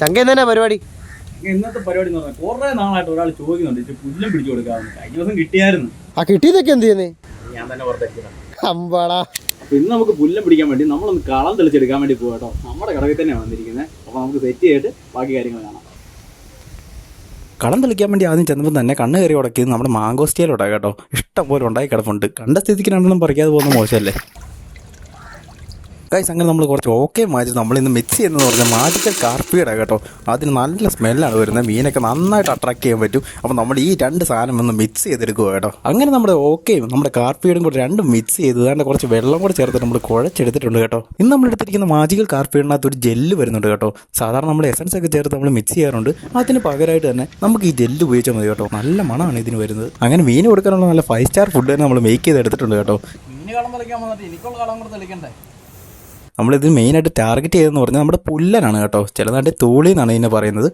ചങ്ക എന്താ പരിപാടി. ഇന്നത്തെ പരിപാടി എന്ന് പറഞ്ഞാൽ കുറെ നാളായിട്ട് ഒരാൾ ചോദിക്കുന്നുണ്ട് പുല്ലും പിടിച്ചു കൊടുക്കാമെന്ന് കഴിഞ്ഞ ദിവസം കിട്ടിയായിരുന്നു. ആ കിട്ടിയതൊക്കെ എന്ത് ചെയ്യുന്നേ? ഞാൻ തന്നെ പുറത്തേക്ക് അമ്പാടാ. ഇന്ന് നമുക്ക് പുല്ലും പിടിക്കാൻ വേണ്ടി നമ്മളൊന്ന് കളം തെളിച്ചെടുക്കാൻ വേണ്ടി പോകട്ടോ നമ്മുടെ കടവിൽ തന്നെ വന്നിരിക്കുന്നത് അപ്പോൾ നമുക്ക് സെറ്റ് ചെയ്തിട്ട് ബാക്കി കാര്യങ്ങൾ കാണാം. കളം തെളിക്കാൻ വേണ്ടി ആദ്യം ചെന്നപ്പോൾ തന്നെ കണ്ണ് കയറി ഉടക്കിയത് നമ്മുടെ മാങ്കോസ്റ്റിയിലോട്ടാണ് കേട്ടോ. ഇഷ്ടം പോലെ ഉണ്ടായി കിടപ്പുണ്ട്. കണ്ട സ്ഥിതിക്ക് രണ്ടെണ്ണം പറിക്കാതെ പോകുന്ന മോശമല്ലേ? ഗൈസ് അങ്ങനെ നമ്മൾ കുറച്ച് ഓക്കെ മാറ്റി നമ്മൾ ഇന്ന് മിക്സ് എന്ന് പറഞ്ഞാൽ മാജിക്കൽ കാർപ്പിയുടെ കേട്ടോ. അതിന് നല്ല സ്മെല്ലാണ് വരുന്നത്. മീനൊക്കെ നന്നായിട്ട് അട്രാക്ട് ചെയ്യാൻ പറ്റും. അപ്പോൾ നമ്മൾ ഈ രണ്ട് സാധനം ഒന്ന് മിക്സ് ചെയ്തെടുക്കുക കേട്ടോ. അങ്ങനെ നമ്മുടെ ഓക്കെയും നമ്മുടെ കാർപ്പിയുടെ കൂടെ രണ്ടും മിക്സ് ചെയ്ത് അതാണ്ട് കുറച്ച് വെള്ളം കൂടെ ചേർത്ത് നമ്മൾ കുഴച്ചെടുത്തിട്ടുണ്ട് കേട്ടോ. ഇന്ന് നമ്മൾ എടുത്തിരിക്കുന്ന മാജിക്കൽ കാർപ്പിയുടെ ഒരു ജെല്ല് വരുന്നുണ്ട് കേട്ടോ. സാധാരണ നമ്മൾ എസൻസ് ഒക്കെ ചേർത്ത് നമ്മൾ മിക്സ് ചെയ്യാറുണ്ട്. അതിന് പകരമായിട്ട് തന്നെ നമുക്ക് ഈ ജെല്ല് ഉപയോഗിച്ചാൽ മതി കേട്ടോ. നല്ല മണമാണ് ഇതിന് വരുന്നത്. അങ്ങനെ മീൻ കൊടുക്കാനുള്ള നല്ല ഫൈവ് സ്റ്റാർ ഫുഡ് തന്നെ നമ്മൾ മേക്ക് ചെയ്ത് എടുത്തിട്ടുണ്ട് കേട്ടോ. മീൻ കളം തെളിക്കാൻ വന്നിട്ട് എനിക്കുള്ള കളം കൂടെ തെളിക്കണ്ടേ? നമ്മളിത് മെയിനായിട്ട് ടാർഗറ്റ് ചെയ്തെന്ന് പറഞ്ഞാൽ നമ്മുടെ പുല്ലനാണ് കേട്ടോ. ചില നാട്ടിൽ തോളി എന്നാണ് ഇതിനെ പറയുന്നത്.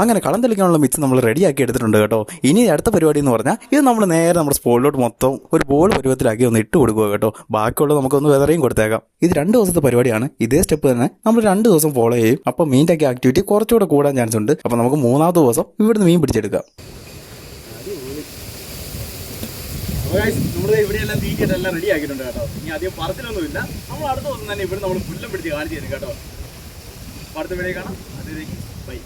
അങ്ങനെ കളം തെളിക്കാനുള്ള മിക്സ് നമ്മൾ റെഡിയാക്കി എടുത്തിട്ടുണ്ട് കേട്ടോ. ഇനി അടുത്ത പരിപാടി എന്ന് പറഞ്ഞാൽ ഇത് നമ്മൾ നേരെ നമ്മുടെ സ്പോളിലോട്ട് മൊത്തം ഒരു ബോൾ പരുവത്തിലാക്കി ഒന്ന് ഇട്ട് കൊടുക്കുക കേട്ടോ. ബാക്കിയുള്ളത് നമുക്കൊന്ന് വെതറിയും കൊടുത്തേക്കാം. ഇത് രണ്ട് ദിവസത്തെ പരിപാടിയാണ്. ഇതേ സ്റ്റെപ്പ് തന്നെ നമ്മൾ രണ്ട് ദിവസം ഫോളോ ചെയ്യും. അപ്പോൾ മീന്റെ ആക്ടിവിറ്റി കുറച്ചുകൂടെ കൂടാൻ ചാൻസ് ഉണ്ട്. അപ്പോൾ നമുക്ക് മൂന്നാമത്തെ ദിവസം ഇവിടുന്ന് മീൻ പിടിച്ചെടുക്കാം. നമ്മുടെ ഇവിടെ എല്ലാം തീറ്റിട്ട് എല്ലാം റെഡി ആക്കിയിട്ടുണ്ട് കേട്ടോ. ഇനി അധികം പറത്തിലൊന്നുമില്ല നമ്മൾ അടുത്ത ദിവസം തന്നെ ഇവിടെ നമ്മൾ പുല്ലും പിടിച്ച് കാണിച്ചു തരും കേട്ടോ. അടുത്ത വീഡിയോ കാണാം. അതിലേക്ക് ബൈ